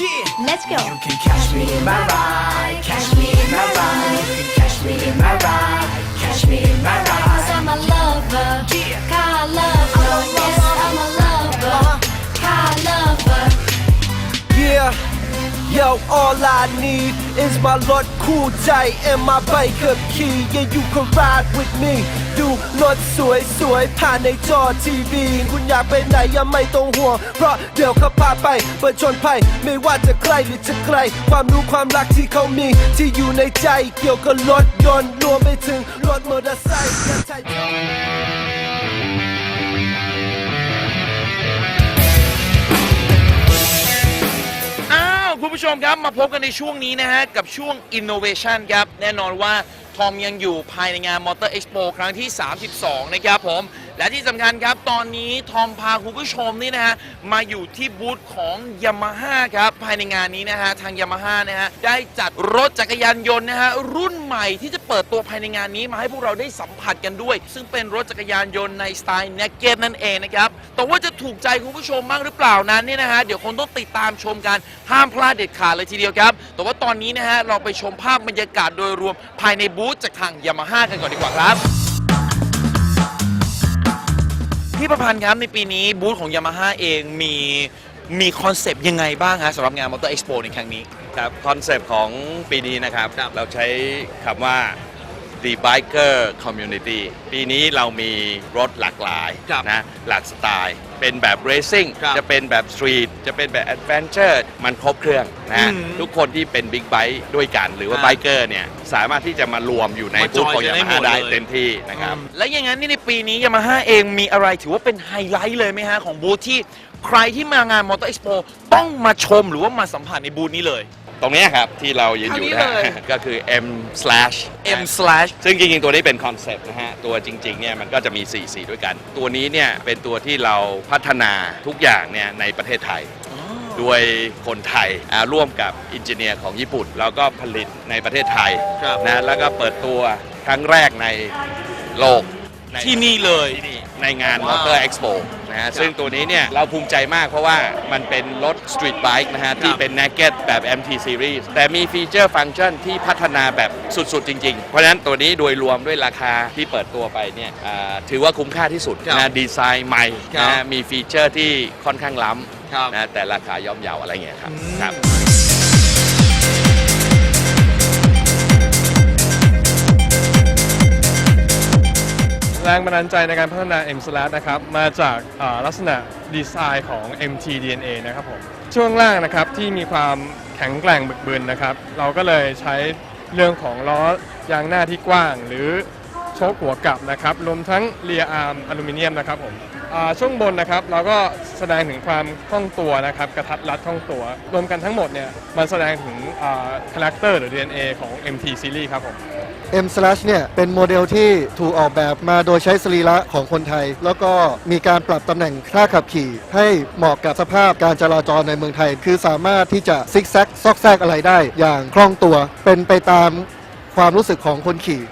Yeah. Let's go. You can catch me in my ride, catch me in my ride. You can catch me in my ride, catch me in my Cause. I'm a lover. Yeah. Car lover. Yes, I'm a lover. Uh-huh. Car lover. Yeah, yo, all I need is my Lord Cool J and my bike up key. Yeah, you can ride with me. ดูรถสวยสวยๆผ่านในจอทีวี คุณอยากไปไหนยังไม่ต้องห่วง เพราะเดี๋ยวเขาพาไปเปิดชนภัย ไม่ว่าจะใกล้หรือจะไกล ความรู้ความรักที่เขามี ที่อยู่ในใจเกี่ยวกับรถยนต์รวมไปถึงรถมอเตอร์ไซค์และใช้อ้าวคุณผู้ชมครับมาพบกันในช่วงนี้นะฮะ กับช่วง Innovation ครับ แน่นอนว่า ทอมยังอยู่ภายในงานมอเตอร์เอ็กซ์โปครั้งที่ 32 นะครับผม และที่สำคัญครับ ตอนนี้ทอมพาคุณผู้ชมนี่นะฮะ มาอยู่ที่บูธของ Yamaha ครับ ภายในงานนี้นะฮะ ทาง Yamaha นะฮะ ได้จัดรถจักรยานยนต์นะฮะ รุ่นใหม่ที่จะเปิดตัวภายในงานนี้มาให้พวกเราได้สัมผัสกันด้วย ซึ่งเป็นรถจักรยานยนต์ในสไตล์ Naked นั่นเองนะครับ แต่ว่าจะถูกใจคุณผู้ชมบ้างหรือเปล่านั้นเนี่ยนะฮะ เดี๋ยวคงต้องติดตามชมกัน ห้ามพลาดเด็ดขาดเลยทีเดียวครับ แต่ว่าตอนนี้นะฮะ เราไปชมภาพบรรยากาศโดยรวมภายในบูธจากทาง Yamaha กันก่อนดีกว่าครับ พี่ประพันธ์ครับในปีนี้บูธของ Yamaha เองมีมีคอนเซปต์ยังไงบ้างฮะสำหรับงาน Motor Expo ในครั้งนี้ ครับคอนเซปต์ของปีนี้นะครับ เราใช้คำว่า The Biker Community ปีนี้เรามีรถหลากหลายครับนะหลากสไตล์ เป็นแบบ Racing ครับจะเป็นแบบ Street จะเป็นแบบ Adventure มันครบเครื่องนะอืมทุกคนที่เป็นบิ๊กไบค์ด้วยกัน หรือว่าอ่าไบเกอร์เนี่ย สามารถที่จะมารวมอยู่ในมาบูธของจอยกันได้ยามาหมฮ่าดได้เลย เต็มที่นะครับ และอย่างนั้นนี่ในปีนี้ Yamaha เองมีอะไรถือว่าเป็นไฮไลท์เลยไหมฮะ ของบูธที่ใครที่มางาน Motor Expo ต้องมาชมหรือว่ามาสัมผัสในบูธนี้เลย ตรงเนี้ยครับ ที่เรายืนอยู่ทางนี้นะเลย ก็คือ M slash M slash ซึ่งจริงๆ ตัวนี้เป็นคอนเซปต์นะฮะ ตัวจริงๆ เนี่ยมันก็จะมี 4 สีด้วยกัน ตัวนี้เนี่ยเป็นตัวที่เราพัฒนาทุกอย่างเนี่ยในประเทศไทยด้วยคนไทยอ่าร่วมกับอินจิเนียร์ของญี่ปุ่น แล้วก็ผลิตในประเทศไทยครับ นะแล้วก็เปิดตัวครั้งแรกในโลก ในที่นี่เลยที่นี่ในงานว้าว Motor Expo นะฮะซึ่งตัวนี้เนี่ยเราภูมิใจมากเพราะว่ามันเป็นรถ Street Bike นะฮะ ที่เป็น Naked แบบ MT Series แต่มีฟีเจอร์ฟังก์ชันที่พัฒนาแบบสุดๆ จริง ๆ เพราะฉะนั้นตัวนี้โดยรวมด้วยราคาที่เปิดตัวไปเนี่ยอ่าถือว่าคุ้มค่าที่สุดครับนะดีไซน์ใหม่ครับ นะฮะมีฟีเจอร์ที่ค่อนข้างล้ครับำนะแต่ราคาย่อมเยาอะไรเงี้ยครับอืมครับ แรงบันดาลใจในการพัฒนา M Slash นะครับ มาจากอ่าลักษณะดีไซน์ของ MT DNA นะครับผม ช่วงล่างนะครับที่มีความแข็งแกร่งบึกบึนนะครับ เราก็เลยใช้เรื่องของล้อยางหน้าที่กว้าง หรือโชคหัวกลับนะครับ รวมทั้งเรียอาร์มอลูมิเนียมนะครับผมช่วงบนนะครับเราก็แสดงถึงความคล่องตัวนะครับกระทัดรัดคล่องตัว รวมกันทั้งหมดเนี่ยมันแสดงถึงคาแรคเตอร์หรือ DNA ของ MT Series ครับผม M slash เนี่ยเป็นโมเดลที่ถูกออกแบบมาโดยใช้สรีระของคนไทย แล้วก็มีการปรับตำแหน่งท่าขับขี่ ให้เหมาะกับสภาพการจราจรในเมืองไทย คือสามารถที่จะซิกแซกซอกแซกอะไรได้ อย่างคล่องตัว เป็นไปตามความรู้สึกของคนขี่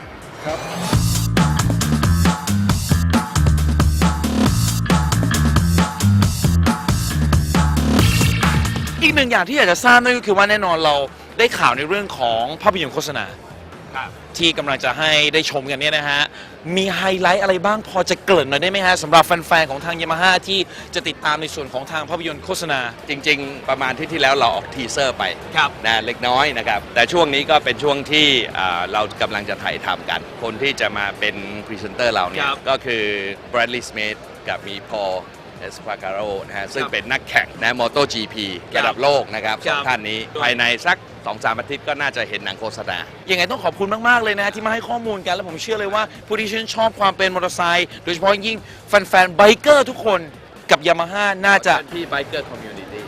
อีกหนึ่งอย่างที่อยากจะทราบนั่นก็คือว่าแน่นอนเราได้ข่าวในเรื่องของภาพยนตร์โฆษณา ที่กำลังจะให้ได้ชมกันเนี่ยนะฮะ มีไฮไลท์อะไรบ้างพอจะเกริ่นหน่อยได้ไหมฮะสำหรับแฟนๆ ของทางยามาฮ่าที่จะติดตามในส่วนของทางภาพยนตร์โฆษณา จริง ๆ ประมาณที่ที่แล้วเราออกทีเซอร์ไปครับ นะเล็กน้อยนะครับ แต่ช่วงนี้ก็เป็นช่วงที่อ่าเรากำลังจะถ่ายทำกัน คนที่จะมาเป็นพรีเซนเตอร์เราเนี่คยรับ ก็คือ Bradley Smith กับมีพอ เอสปาการโรนะฮะซึ่งครับเป็นนักแข่งนะมอ t o GP ครับระดับโลกนะครับคสรัอบงท่านนี้ครับภายในสัก2อสามอาทิตย์ก็น่าจะเห็นหนังโฆษณายังไงต้องขอบคุณมาก ๆ เลยนะฮะที่มาให้ข้อมูลกัน และผมเชื่อเลยว่าผู้ที่ชื่นชอบความเป็นมอเตอร์ไซค์โดยเฉพาะยิ่งแฟนๆไบเกอร์ทุกคนกับยามาฮ่าน่าจะที่ Biker Community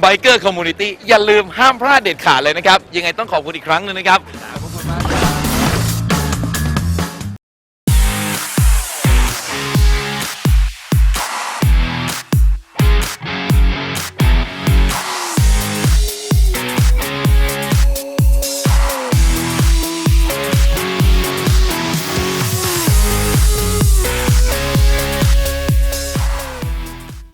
ไบเกอร์คอมมูนิตี้อย่าลืมห้ามพลาดเด็ดขาดเลยนะครับ ยังไงต้องขอบคุณอีกครั้งหนึงนะครับ